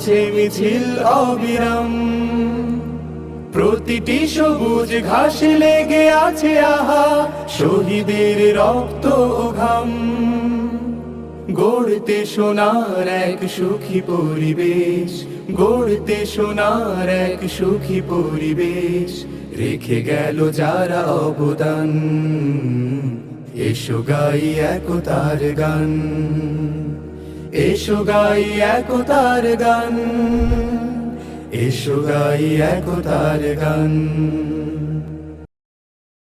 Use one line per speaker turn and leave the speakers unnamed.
চলছে মিছিল অবিরাম। প্রতিটি সবুজ ঘাসে লেগে আছে আহা শহীদের রক্ত ঘাম। গড়তে সোনার এক সুখী পরিবেশ, গড়তে সোনার এক সুখী পরিবেশ। রেখে গেল যারা অবদান, এসো গাই একতার গান। এসো গাই একতার গান এসো গাই একতার গান।